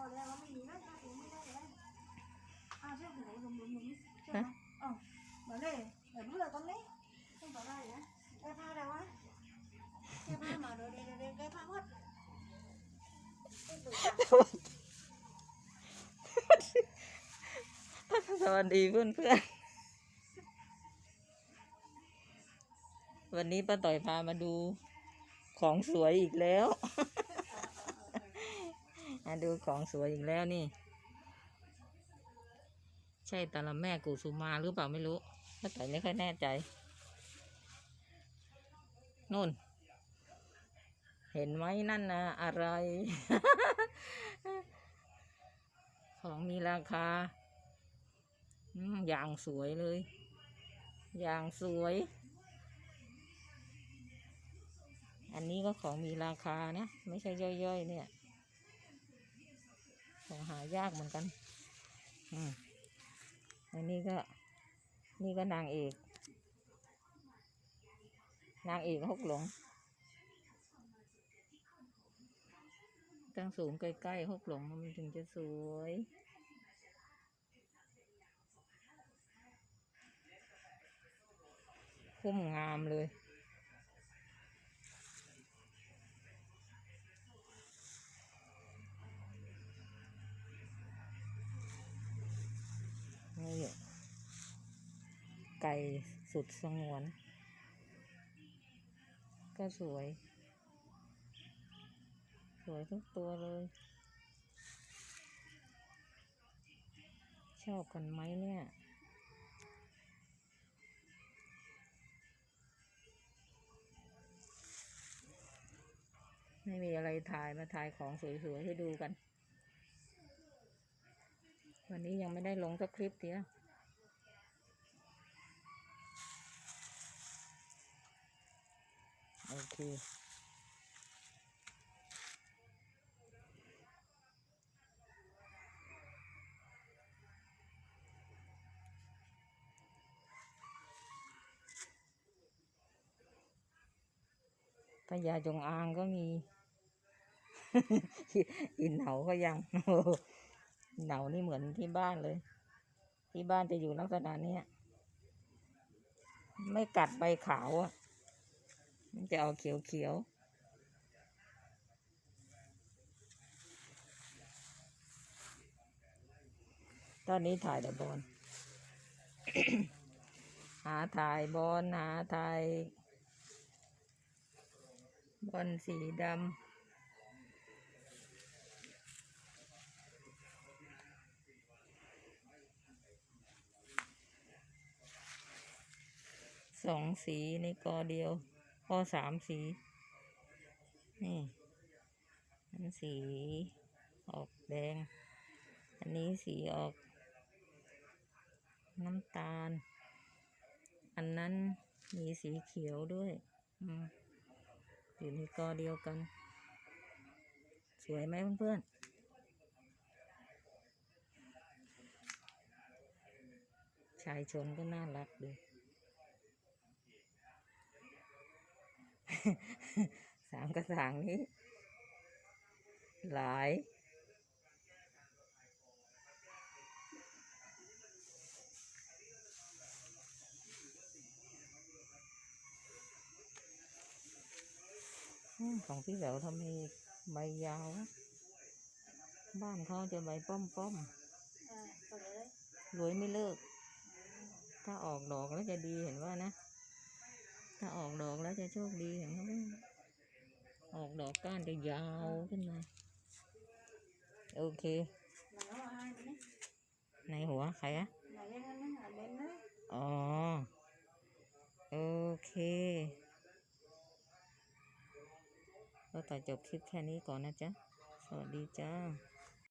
อแล้วว่าไม่มีแล้วถ้าถึงไม่ได้แล้วอ้าวเชื่อไหนลุมลุมลุมใช่ไหมอ๋อมาเลยเดี๋ยวเลือกตรงนี้ต้องต่อได้นะแก้ผ้าแล้ววะแก้ผ้ามาเดี๋ยวเดี๋ยวเดี๋ยวแก้ผ้าหมดสวัสดีเพื่อนเพื่อนๆวันนี้ป้าต่อยพามาดูของสวยอีกแล้ว มาดูของสวยอีกแล้วนี่ ใช่ตาละแม่กุสุมาหรือเปล่าไม่รู้ป้าต่อยไม่ค่อยแน่ใจนู่น เห็นไหมนั่นนะอะไร ของมีราคาอืมอย่างสวยเลย อย่างสวย อันนี้ก็ของมีราคานะ ไม่ใช่ย่อยๆเนี่ย ของหายากเหมือนกัน อืมอันนี้ก็ นี่ก็นางเอก นางเอกฮกหลง ตั้งสูงใกล้ๆฮกหลงมันถึงจะสวยพุ่มงามเลย นี่ ไก่สุดสงวน ก็สวย สวยทุกตัวเลย ชอบกันไหมเนี่ยไม่มีอะไรถ่ายมาถ่ายของสวยๆให้ดูกัน วันนี้ยังไม่ได้ลงสักคลิปเดียวโอเค พญาจงอางก็มี อินเหนาก็ยังเหนานี่เหมือนที่บ้านเลย ที่บ้านจะอยู่ลักษณะนี้ไม่กัดใบขาวอะ มันจะเอาเขียวเขียวตอนนี้ถ่ายแต่บอลหาถ่ายบอลหาถ่ายบอลสีดำสองสีในกอเดียว พอสามสี นี่อันสีออกแดง อันนี้สีออก น้ำตาล อันนั้นมีสีเขียวด้วยอืมอยู่ในกอเดียวกัน สวยไหมเพื่อนๆชายชนก็น่ารักดี สามกระถางนี้ หลายอืมของพี่แหววทำไมใบยาวอะบ้านเขาจะใบป้อมป้อมอ่าต่อเลยๆรวยไม่เลิก ถ้าออกดอกแล้วจะดีเห็นว่านะ ถ้าออกดอกแล้วจะโชคดีเห็นเขาออกดอกก้านจะยาวขึ้นมา โอเค ในหัวใครอะไหนยังไงนะหาเบนนะอ๋อ โอเค ก็ต่อจบคลิปแค่นี้ก่อนนะจ๊ะ สวัสดีจ้า